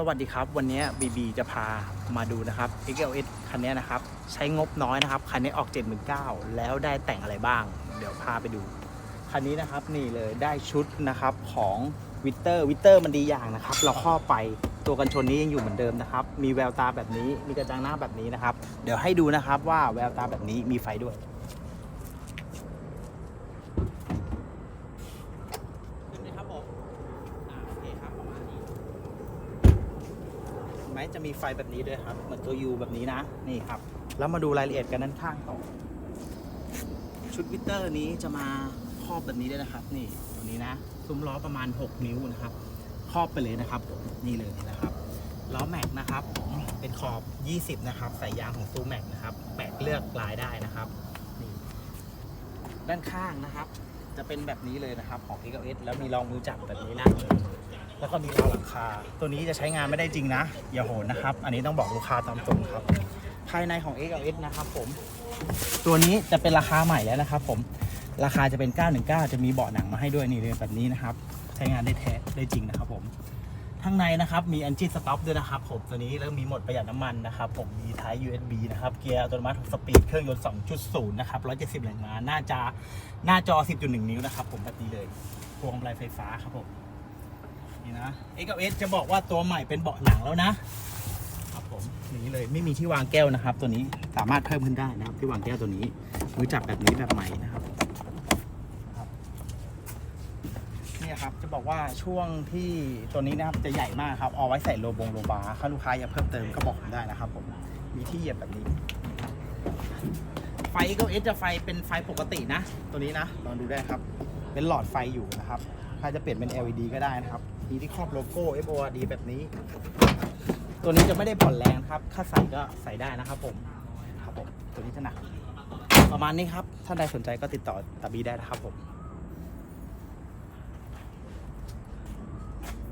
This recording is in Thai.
สวัสดีครับ วันนี้บีบีจะพามาดูนะครับ XLS คันนี้นะครับ ใช้งบน้อยนะครับ คันนี้ออก 79,000 แล้วได้แต่งอะไรบ้าง เดี๋ยวพาไปดู คันนี้นะครับนี่เลยได้ชุดนะครับของวิเตอร์วิเตอร์มันดีอย่างนะครับ เราครอไปตัวกันชนนี้ยังอยู่เหมือนเดิมนะครับ มีแววตาแบบนี้มีกระจังหน้าแบบนี้นะครับ เดี๋ยวให้ดูนะครับว่าแววตาแบบนี้มีไฟด้วย ขึ้นเลยครับผม อ่าโอเคครับประมาณนี้เห็น ไหมจะมีไฟแบบนี้ด้วยครับ เหมือนตัวยูแบบนี้นะนี่ครับ แล้วมาดูรายละเอียดกันด้านข้างต่อ ชุดวิเตอร์นี้จะมาครอบแบบนี้ด้วยนะครับ นี่ตัวนี้นะซุ้มล้อประมาณ 6 นิ้วนะครับ ครอบไปเลยนะครับนี่เลยนะครับล้อแม็กนะครับผมเป็นขอบ 20 นะครับใส่ยางของซูแม็กนะครับแปะเลือกลายได้นะครับนี่ด้านข้างนะครับ จะเป็นแบบนี้เลยนะครับของ x l s แล้วมีรองมือจับแบบนี้นะ แล้วก็มีราวหลังคา ตัวนี้จะใช้งานไม่ได้จริงนะ อย่าโหนนะครับ อันนี้ต้องบอกลูกค้าตามตรงครับ ภายในของ x l s นะครับผม ตัวนี้จะเป็นราคาใหม่แล้วนะครับผม ราคาจะเป็น 919 จะมีเบาะหนังมาให้ด้วยนี่เลยแบบนี้นะครับ ใช้งานได้แท้ได้จริงนะครับผมข้างในนะครับมี engine stop ด้วยนะครับผมตัวนี้แล้วมีหมดประหยัดน้ำมันนะครับผมมีท้าย USB นะครับเกียร์อัตโนมัติ6สปีดเครื่องยนต์ 2.0 นะครับ 170แรงม้าหน้าจาหน้าจอ 10.1 นิ้วนะครับผมแบบนี้เลยพวงมาลัยไฟฟ้าครับผม นี่นะ x s จะบอกว่าตัวใหม่เป็นเบาะหนังแล้วนะครับผมอย่างนี้เลยไม่มีที่วางแก้วนะครับ ตัวนี้สามารถเพิ่มขึ้นได้นะครับ ที่วางแก้วตัวนี้มือจับแบบนี้แบบใหม่นะครับนี่ครับจะบอกว่าช่วงที่ตัวนี้นะครับจะใหญ่มากครับเอาไว้ใส่โลบงโลบาร์ถ้าลูกค้าอยากเพิ่มเติมก็บอกผมได้นะครับผมมีที่เหยียบแบบนี้ ไฟก็เอสจะไฟเป็นไฟปกตินะ ตัวนี้นะลองดูได้ครับ เป็นหลอดไฟอยู่นะครับ ถ้าจะเปลี่ยนเป็น LED ก็ได้นะครับมีที่ครอบโลโก้ FORD แบบนี้ ตัวนี้จะไม่ได้ผ่อนแรงครับ ถ้าใส่ก็ใส่ได้นะครับผมครับผมตัวนี้จะหนักประมาณนี้ครับ ถ้าใดสนใจก็ติดต่อตาบีได้นะครับผม